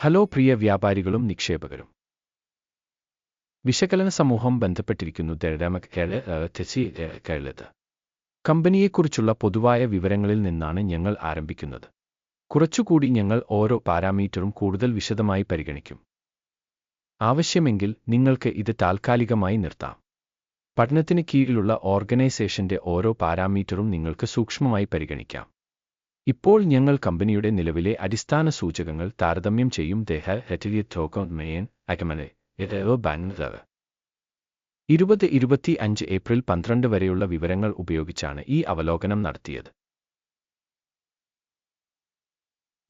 Hello പ്രിയ വ്യാപാരികളും നിക്ഷേപകരും. വിശകലന സമൂഹം ബന്ധപ്പെട്ടിരിക്കുന്നു കേളത് കമ്പനിയെക്കുറിച്ചുള്ള പൊതുവായ വിവരങ്ങളിൽ നിന്നാണ് ഞങ്ങൾ ആരംഭിക്കുന്നത്. കുറച്ചുകൂടി ഞങ്ങൾ ഓരോ പാരാമീറ്ററും കൂടുതൽ വിശദമായി പരിഗണിക്കും. ആവശ്യമെങ്കിൽ നിങ്ങൾക്ക് ഇത് താൽക്കാലികമായി നിർത്താം. പഠനത്തിന് കീഴിലുള്ള ഓർഗനൈസേഷന്റെ ഓരോ പാരാമീറ്ററും നിങ്ങൾക്ക് സൂക്ഷ്മമായി പരിഗണിക്കാം. ഇപ്പോൾ ഞങ്ങൾ കമ്പനിയുടെ നിലവിലെ അടിസ്ഥാന സൂചകങ്ങൾ താരതമ്യം ചെയ്യും. ദേഹ ഹെറ്റിരിയത്തോക്കോമേയൻ അകമനെ ബാങ്ക് ഇരുപത് ഇരുപത്തി അഞ്ച് ഏപ്രിൽ പന്ത്രണ്ട് വരെയുള്ള വിവരങ്ങൾ ഉപയോഗിച്ചാണ് ഈ അവലോകനം നടത്തിയത്.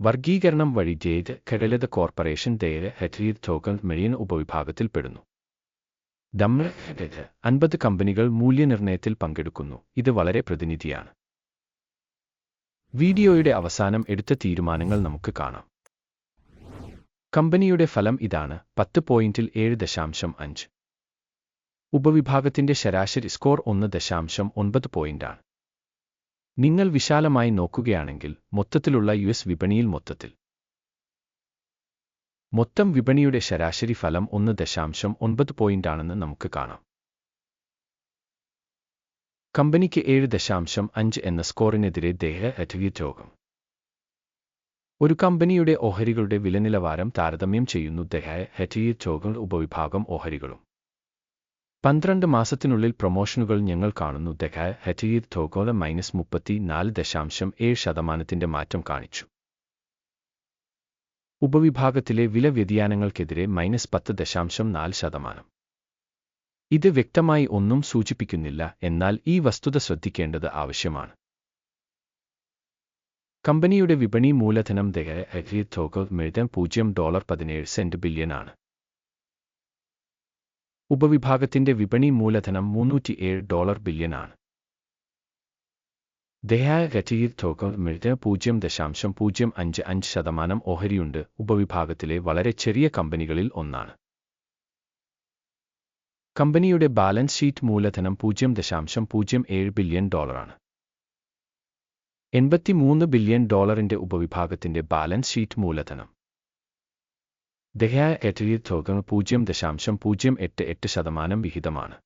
വർഗീകരണം വഴി ജേത് കടലത കോർപ്പറേഷൻ ദേര് ഹെറ്റീർ ടോക്കൺ മെയിൻ ഉപവിഭാഗത്തിൽപ്പെടുന്നു ദമ്മ അൻപത് കമ്പനികൾ മൂല്യനിർണയത്തിൽ പങ്കെടുക്കുന്നു. ഇത് വളരെ പ്രതിനിധിയാണ്. വീഡിയോയുടെ അവസാനം എടുത്ത തീരുമാനങ്ങൾ നമുക്ക് കാണാം. കമ്പനിയുടെ ഫലം ഇതാണ് പത്ത് പോയിന്റിൽ ഏഴ് ദശാംശം അഞ്ച്. ഉപവിഭാഗത്തിന്റെ ശരാശരി സ്കോർ ഒന്ന് ദശാംശം ഒൻപത് പോയിന്റാണ്. നിങ്ങൾ വിശാലമായി നോക്കുകയാണെങ്കിൽ മൊത്തത്തിലുള്ള യു എസ് വിപണിയിൽ മൊത്തത്തിൽ. മൊത്തം വിപണിയുടെ ശരാശരി ഫലം ഒന്ന് ദശാംശം ഒൻപത് പോയിന്റാണെന്ന് നമുക്ക് കാണാം. കമ്പനിക്ക് ഏഴ് ദശാംശം അഞ്ച് എന്ന സ്കോറിനെതിരെ ദേഹ രോഗം ഒരു കമ്പനിയുടെ ഓഹരികളുടെ വിലനിലവാരം താരതമ്യം ചെയ്യുന്നു ദേഹ രോഗം ഉപവിഭാഗം ഓഹരികളും. പന്ത്രണ്ട് മാസത്തിനുള്ളിൽ പ്രൊമോഷനുകൾ ഞങ്ങൾ കാണുന്നു ദഹായ ഹെറ്റീർ ടോഗോല മൈനസ് മുപ്പത്തി നാല് ദശാംശം ഏഴ് ശതമാനത്തിന്റെ മാറ്റം കാണിച്ചു. ഉപവിഭാഗത്തിലെ വില വ്യതിയാനങ്ങൾക്കെതിരെ മൈനസ് പത്ത് ദശാംശം നാല് ശതമാനം. ഇത് വ്യക്തമായി ഒന്നും സൂചിപ്പിക്കുന്നില്ല. എന്നാൽ ഈ വസ്തുത ശ്രദ്ധിക്കേണ്ടത് ആവശ്യമാണ്. കമ്പനിയുടെ വിപണി മൂലധനം ഹെറ്റീർ പൂജ്യം ഡോളർ പതിനേഴ് സെന്റ് ബില്യൺ ആണ്. ഉപവിഭാഗത്തിന്റെ വിപണി മൂലധനം മുന്നൂറ്റിയേഴ് ഡോളർ ബില്യൺ ആണ്. ദയായ ഗറ്റീർ ടോക്കർ മിഴുത പൂജ്യം ദശാംശം പൂജ്യം അഞ്ച് അഞ്ച് ശതമാനം ഓഹരിയുണ്ട്. ഉപവിഭാഗത്തിലെ വളരെ ചെറിയ കമ്പനികളിൽ ഒന്നാണ്. കമ്പനിയുടെ ബാലൻസ് ഷീറ്റ് മൂലധനം പൂജ്യം ദശാംശം പൂജ്യം ഏഴ് ബില്യൺ ഡോളറാണ്. എൺപത്തിമൂന്ന് ബില്യൺ ഡോളറിന്റെ ഉപവിഭാഗത്തിന്റെ ബാലൻസ് ഷീറ്റ് മൂലധനം. ദഹയായ എറ്റരിയ തുക പൂജ്യം ദശാംശം പൂജ്യം എട്ട് എട്ട് ശതമാനം വിഹിതമാണ്.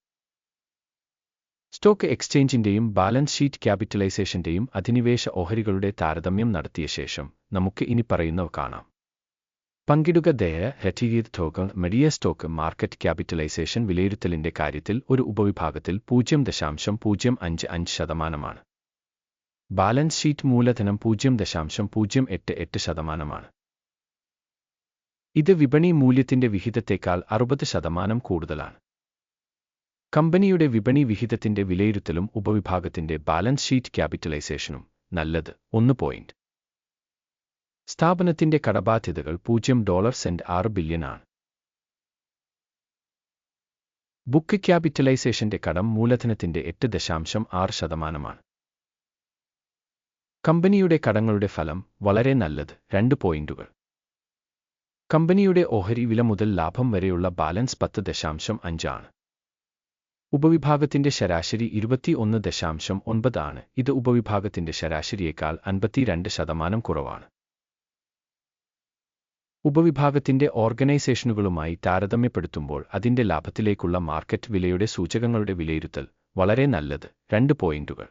സ്റ്റോക്ക് എക്സ്ചേഞ്ചിന്റെയും ബാലൻസ് ഷീറ്റ് ക്യാപിറ്റലൈസേഷന്റെയും അധിനിവേശ ഓഹരികളുടെ താരതമ്യം നടത്തിയ ശേഷം നമുക്ക് ഇനി പറയുന്നവ കാണാം. പങ്കിടുക ദയ ഹെറ്റീരിയർ ടോക്കൺ മെഡിയ സ്റ്റോക്ക് മാർക്കറ്റ് ക്യാപിറ്റലൈസേഷൻ വിലയിരുത്തലിന്റെ കാര്യത്തിൽ ഒരു ഉപവിഭാഗത്തിൽ പൂജ്യം ദശാംശം പൂജ്യം അഞ്ച് അഞ്ച് ശതമാനമാണ്. ബാലൻസ് ഷീറ്റ് മൂലധനം പൂജ്യം ദശാംശം പൂജ്യം എട്ട് എട്ട് ശതമാനമാണ്. ഇത് വിപണി മൂല്യത്തിന്റെ വിഹിതത്തേക്കാൾ അറുപത് ശതമാനം കൂടുതലാണ്. കമ്പനിയുടെ വിപണി വിഹിതത്തിന്റെ വിലയിരുത്തലും ഉപവിഭാഗത്തിന്റെ ബാലൻസ് ഷീറ്റ് ക്യാപിറ്റലൈസേഷനും നല്ലത്. ഒന്ന് പോയിന്റ് സ്ഥാപനത്തിന്റെ കടബാധ്യതകൾ പൂജ്യം ഡോളർ സെന്റ് ആറ് ബില്യണാണ് ബുക്ക് ക്യാപിറ്റലൈസേഷന്റെ കടം മൂലധനത്തിന്റെ എട്ട് ദശാംശം ആറ് ശതമാനമാണ്. കമ്പനിയുടെ കടങ്ങളുടെ ഫലം വളരെ നല്ലത് രണ്ട് പോയിന്റുകൾ. കമ്പനിയുടെ ഓഹരി വില മുതൽ ലാഭം വരെയുള്ള ബാലൻസ് പത്ത് ദശാംശം അഞ്ചാണ് ഉപവിഭാഗത്തിന്റെ ശരാശരി ഇരുപത്തിയൊന്ന് ദശാംശം ഒൻപതാണ് ഇത് ഉപവിഭാഗത്തിന്റെ ശരാശരിയേക്കാൾ അൻപത്തിരണ്ട് ശതമാനം കുറവാണ്. ഉപവിഭാഗത്തിന്റെ ഓർഗനൈസേഷനുകളുമായി താരതമ്യപ്പെടുത്തുമ്പോൾ അതിന്റെ ലാഭത്തിലേക്കുള്ള മാർക്കറ്റ് വിലയുടെ സൂചകങ്ങളുടെ വിലയിരുത്തൽ വളരെ നല്ലത്. രണ്ട് പോയിന്റുകൾ.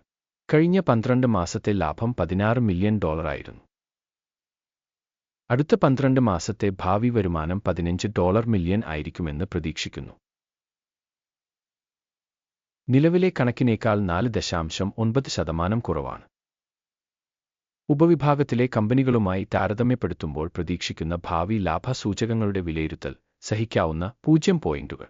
കഴിഞ്ഞ പന്ത്രണ്ട് മാസത്തെ ലാഭം പതിനാറ് മില്യൺ ഡോളറായിരുന്നു അടുത്ത പന്ത്രണ്ട് മാസത്തെ ഭാവി വരുമാനം പതിനഞ്ച് ഡോളർ മില്യൺ ആയിരിക്കുമെന്ന് പ്രതീക്ഷിക്കുന്നു. നിലവിലെ കണക്കിനേക്കാൾ നാല് ദശാംശം ഒൻപത് ശതമാനം കുറവാണ്. ഉപവിഭാഗത്തിലെ കമ്പനികളുമായി താരതമ്യപ്പെടുത്തുമ്പോൾ പ്രതീക്ഷിക്കുന്ന ഭാവി ലാഭസൂചകങ്ങളുടെ വിലയിരുത്തൽ സഹിക്കാവുന്ന പൂജ്യം പോയിന്റുകൾ.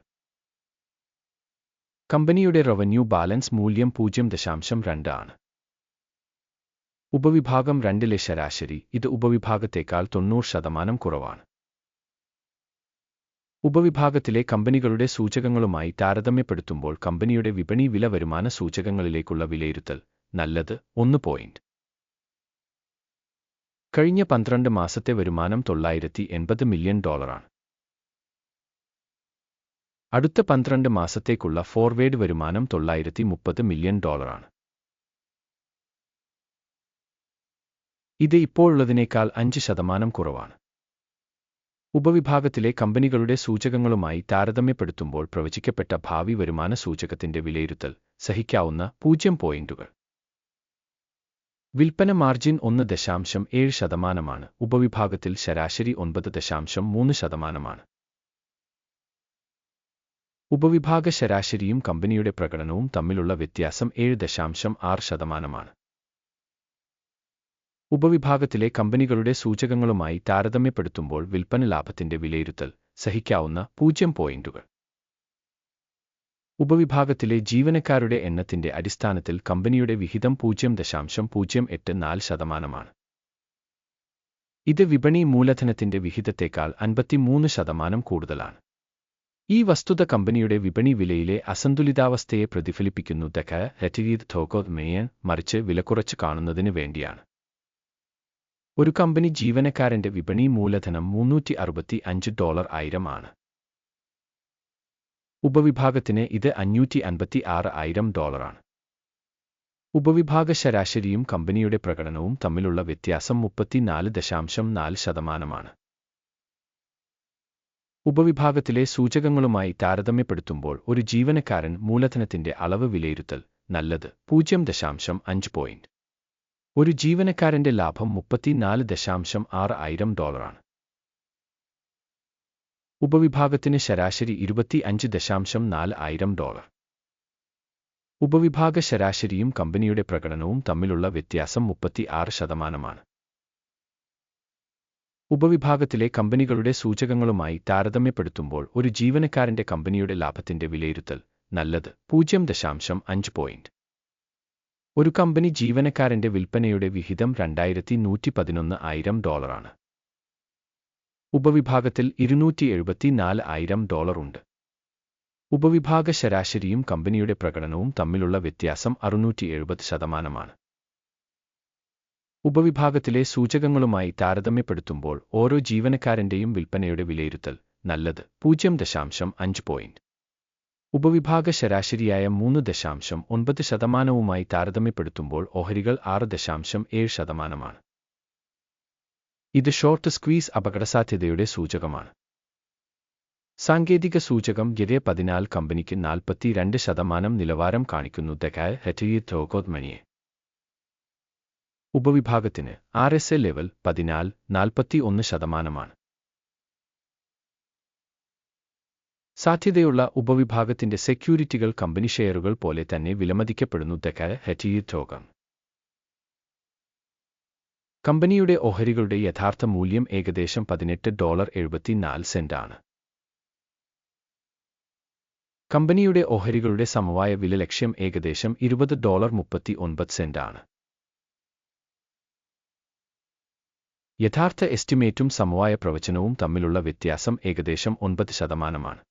കമ്പനിയുടെ റവന്യൂ ബാലൻസ് മൂല്യം പൂജ്യം ദശാംശം രണ്ട് ആണ്. ഉപവിഭാഗം രണ്ടിലെ ശരാശരി ഇത് ഉപവിഭാഗത്തേക്കാൾ തൊണ്ണൂറ് ശതമാനം കുറവാണ്. ഉപവിഭാഗത്തിലെ കമ്പനികളുടെ സൂചകങ്ങളുമായി താരതമ്യപ്പെടുത്തുമ്പോൾ കമ്പനിയുടെ വിപണി വില വരുമാന സൂചകങ്ങളിലേക്കുള്ള വിലയിരുത്തൽ നല്ലത് ഒന്ന് പോയിന്റ്. കഴിഞ്ഞ പന്ത്രണ്ട് മാസത്തെ വരുമാനം തൊള്ളായിരത്തി എൺപത് മില്യൺ ഡോളറാണ്. അടുത്ത പന്ത്രണ്ട് മാസത്തേക്കുള്ള ഫോർവേഡ് വരുമാനം തൊള്ളായിരത്തി മുപ്പത് മില്യൺ ഡോളറാണ്. ഇത് ഇപ്പോഴുള്ളതിനേക്കാൾ അഞ്ച് ശതമാനം കുറവാണ്. ഉപവിഭാഗത്തിലെ കമ്പനികളുടെ സൂചകങ്ങളുമായി താരതമ്യപ്പെടുത്തുമ്പോൾ പ്രവചിക്കപ്പെട്ട ഭാവി വരുമാന സൂചകത്തിന്റെ വിലയിരുത്തൽ സഹിക്കാവുന്ന പൂജ്യം പോയിന്റുകൾ. വിൽപ്പന മാർജിൻ ഒന്ന് ദശാംശം ഏഴ് ശതമാനമാണ്. ഉപവിഭാഗത്തിൽ ശരാശരി ഒൻപത് ദശാംശം മൂന്ന് ശതമാനമാണ്. ഉപവിഭാഗ ശരാശരിയും കമ്പനിയുടെ പ്രകടനവും തമ്മിലുള്ള വ്യത്യാസം ഏഴ് ദശാംശം ആറ് ശതമാനമാണ്. ഉപവിഭാഗത്തിലെ കമ്പനികളുടെ സൂചകങ്ങളുമായി താരതമ്യപ്പെടുത്തുമ്പോൾ വിൽപ്പന ലാഭത്തിന്റെ വിലയിരുത്തൽ സഹിക്കാവുന്ന പൂജ്യം പോയിന്റുകൾ. ഉപവിഭാഗത്തിലെ ജീവനക്കാരുടെ എണ്ണത്തിന്റെ അടിസ്ഥാനത്തിൽ കമ്പനിയുടെ വിഹിതം പൂജ്യം ദശാംശം പൂജ്യം എട്ട് നാല് ശതമാനമാണ്. ഇത് വിപണി മൂലധനത്തിന്റെ വിഹിതത്തേക്കാൾ അൻപത്തിമൂന്ന് ശതമാനം കൂടുതലാണ്. ഈ വസ്തുത കമ്പനിയുടെ വിപണി വിലയിലെ അസന്തുലിതാവസ്ഥയെ പ്രതിഫലിപ്പിക്കുന്നു ദക്ക ഹെറ്റീത് ഥോക്കോത് മേയൻ മറിച്ച് വിലക്കുറച്ച് കാണുന്നതിന് വേണ്ടിയാണ്. ഒരു കമ്പനി ജീവനക്കാരന്റെ വിപണി മൂലധനം മുന്നൂറ്റി അറുപത്തി അഞ്ച് ഡോളർ ആയിരം ആണ്. ഉപവിഭാഗത്തിന് ഇത് അഞ്ഞൂറ്റി അൻപത്തി ആറ് ആയിരം ഡോളറാണ്. ഉപവിഭാഗ ശരാശരിയും കമ്പനിയുടെ പ്രകടനവും തമ്മിലുള്ള വ്യത്യാസം മുപ്പത്തിനാല് ദശാംശം നാല് ശതമാനമാണ്. ഉപവിഭാഗത്തിലെ സൂചകങ്ങളുമായി താരതമ്യപ്പെടുത്തുമ്പോൾ ഒരു ജീവനക്കാരൻ മൂലധനത്തിന്റെ അളവ് വിലയിരുത്തൽ നല്ലത് പൂജ്യം ദശാംശം അഞ്ച് പോയിന്റ്. ഒരു ജീവനക്കാരന്റെ ലാഭം മുപ്പത്തിനാല് ദശാംശം ആറ് ആയിരം ഡോളറാണ്. ഉപവിഭാഗത്തിന് ശരാശരി ഇരുപത്തി അഞ്ച് ദശാംശം നാല് ആയിരം ഡോളർ. ഉപവിഭാഗ ശരാശരിയും കമ്പനിയുടെ പ്രകടനവും തമ്മിലുള്ള വ്യത്യാസം മുപ്പത്തി ആറ് ശതമാനമാണ്. ഉപവിഭാഗത്തിലെ കമ്പനികളുടെ സൂചകങ്ങളുമായി താരതമ്യപ്പെടുത്തുമ്പോൾ ഒരു ജീവനക്കാരന്റെ കമ്പനിയുടെ ലാഭത്തിന്റെ വിലയിരുത്തൽ നല്ലത് പൂജ്യം ദശാംശം അഞ്ച് പോയിന്റ്. ഒരു കമ്പനി ജീവനക്കാരന്റെ വിൽപ്പനയുടെ വിഹിതം രണ്ടായിരത്തി നൂറ്റി പതിനൊന്ന് ആയിരം ഡോളറാണ്. ഉപവിഭാഗത്തിൽ ഇരുന്നൂറ്റി എഴുപത്തിനാല് ആയിരം ഡോളറുണ്ട്. ഉപവിഭാഗ ശരാശരിയും കമ്പനിയുടെ പ്രകടനവും തമ്മിലുള്ള വ്യത്യാസം അറുന്നൂറ്റി എഴുപത് ശതമാനമാണ്. ഉപവിഭാഗത്തിലെ സൂചകങ്ങളുമായി താരതമ്യപ്പെടുത്തുമ്പോൾ ഓരോ ജീവനക്കാരന്റെയും വിൽപ്പനയുടെ വിലയിരുത്തൽ നല്ലത് പൂജ്യം ദശാംശം അഞ്ച് പോയിന്റ് ഉപവിഭാഗ ശരാശരിയായ മൂന്ന് ദശാംശം ഒൻപത് ശതമാനവുമായി താരതമ്യപ്പെടുത്തുമ്പോൾ ഓഹരികൾ ആറ് ദശാംശം ഏഴ് ശതമാനമാണ്. ഇത് ഷോർട്ട് സ്ക്വീസ് അപകടസാധ്യതയുടെ സൂചകമാണ്. സാങ്കേതിക സൂചകം ഗിരെ പതിനാല് കമ്പനിക്ക് നാൽപ്പത്തിരണ്ട് ശതമാനം നിലവാരം കാണിക്കുന്നു. തെക്കായ ഹെറ്റി ഥോഗോത്മനിയെ ഉപവിഭാഗത്തിന് ആർ എസ് എ ലെവൽ പതിനാല് നാൽപ്പത്തി ഒന്ന് ശതമാനമാണ്. സാധ്യതയുള്ള ഉപവിഭാഗത്തിന്റെ സെക്യൂരിറ്റികൾ കമ്പനി ഷെയറുകൾ പോലെ തന്നെ വിലമതിക്കപ്പെടുന്നു. ദക്കായ ഹെറ്റി ഥോഗം കമ്പനിയുടെ ഓഹരികളുടെ യഥാർത്ഥ മൂല്യം ഏകദേശം പതിനെട്ട് ഡോളർ എഴുപത്തിനാല് സെന്റ് ആണ് കമ്പനിയുടെ ഓഹരികളുടെ സമവായ വില ലക്ഷ്യം ഏകദേശം ഇരുപത് ഡോളർ മുപ്പത്തി ഒൻപത് സെന്റ് ആണ് യഥാർത്ഥ എസ്റ്റിമേറ്റും സമവായ പ്രവചനവും തമ്മിലുള്ള വ്യത്യാസം ഏകദേശം ഒൻപത് ശതമാനമാണ്.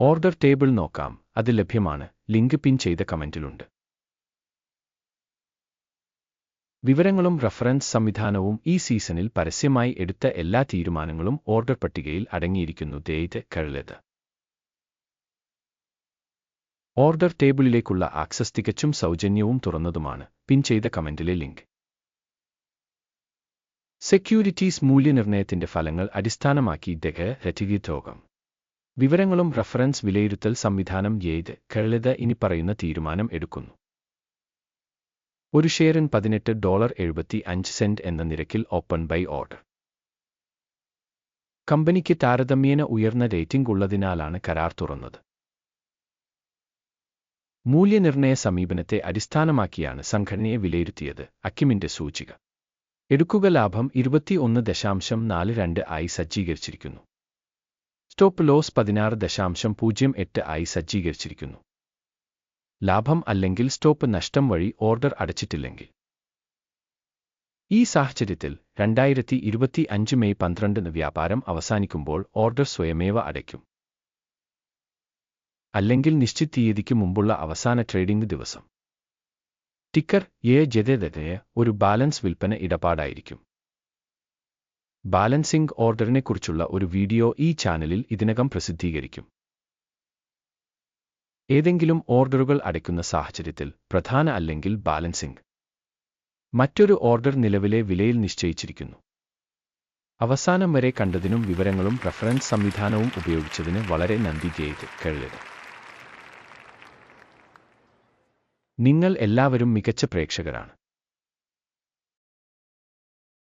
ഓർഡർ ടേബിൾ നോക്കാം. അത് ലഭ്യമാണ്. ലിങ്ക് പിൻ ചെയ്ത കമന്റിലുണ്ട്. വിവരങ്ങളും റഫറൻസ് സംവിധാനവും ഈ സീസണിൽ പരസ്യമായി എടുത്ത എല്ലാ തീരുമാനങ്ങളും ഓർഡർ പട്ടികയിൽ അടങ്ങിയിരിക്കുന്നു. ദയറ്റ് കഴലത് ഓർഡർ ടേബിളിലേക്കുള്ള ആക്സസ് തികച്ചും സൗജന്യവും തുറന്നതുമാണ്. പിൻ ചെയ്ത കമന്റിലെ ലിങ്ക് സെക്യൂരിറ്റീസ് മൂല്യനിർണയത്തിന്റെ ഫലങ്ങൾ അടിസ്ഥാനമാക്കി ദഹ രചിതോകം വിവരങ്ങളും റഫറൻസ് വിലയിരുത്തൽ സംവിധാനം ഏത്? കഴലത ഇനി പറയുന്ന തീരുമാനം എടുക്കുന്നു. ഒരു ഷെയറിൻ പതിനെട്ട് ഡോളർ എഴുപത്തി അഞ്ച് സെന്റ് എന്ന നിരക്കിൽ ഓപ്പൺ ബൈ ഓർഡർ. കമ്പനിക്ക് താരതമ്യേന ഉയർന്ന റേറ്റിംഗ് ഉള്ളതിനാലാണ് കരാർ തുറന്നത്. മൂല്യനിർണയ സമീപനത്തെ അടിസ്ഥാനമാക്കിയാണ് സംഘടനയെ വിലയിരുത്തിയത് അക്കിമിന്റെ സൂചിക. എടുക്കുക ലാഭം ഇരുപത്തിയൊന്ന് ദശാംശം നാല് രണ്ട് ആയി സജ്ജീകരിച്ചിരിക്കുന്നു. സ്റ്റോപ്പ് ലോസ് പതിനാറ് ദശാംശം പൂജ്യം എട്ട് ആയി സജ്ജീകരിച്ചിരിക്കുന്നു. ലാഭം അല്ലെങ്കിൽ സ്റ്റോപ്പ് നഷ്ടം വഴി ഓർഡർ അടച്ചിട്ടില്ലെങ്കിൽ. ഈ സാഹചര്യത്തിൽ രണ്ടായിരത്തി ഇരുപത്തി അഞ്ച് മെയ് പന്ത്രണ്ടിന് വ്യാപാരം അവസാനിക്കുമ്പോൾ ഓർഡർ സ്വയമേവ അടയ്ക്കും. അല്ലെങ്കിൽ നിശ്ചിത തീയതിക്ക് മുമ്പുള്ള അവസാന ട്രേഡിംഗ് ദിവസം. ടിക്കർ എ ജതേതയെ ഒരു ബാലൻസ് വിൽപ്പന ഇടപാടായിരിക്കും. ബാലൻസിംഗ് ഓർഡറിനെക്കുറിച്ചുള്ള ഒരു വീഡിയോ ഈ ചാനലിൽ ഇതിനകം പ്രസിദ്ധീകരിക്കും. ഏതെങ്കിലും ഓർഡറുകൾ അടയ്ക്കുന്ന സാഹചര്യത്തിൽ പ്രധാന അല്ലെങ്കിൽ ബാലൻസിംഗ്. മറ്റൊരു ഓർഡർ നിലവിലെ വിലയിൽ നിശ്ചയിച്ചിരിക്കുന്നു. അവസാനം വരെ കണ്ടതിനും വിവരങ്ങളും റഫറൻസ് സംവിധാനവും ഉപയോഗിച്ചതിന് വളരെ നന്ദി ചെയ്ത് കഴിയത് നിങ്ങൾ എല്ലാവരും മികച്ച പ്രേക്ഷകരാണ്.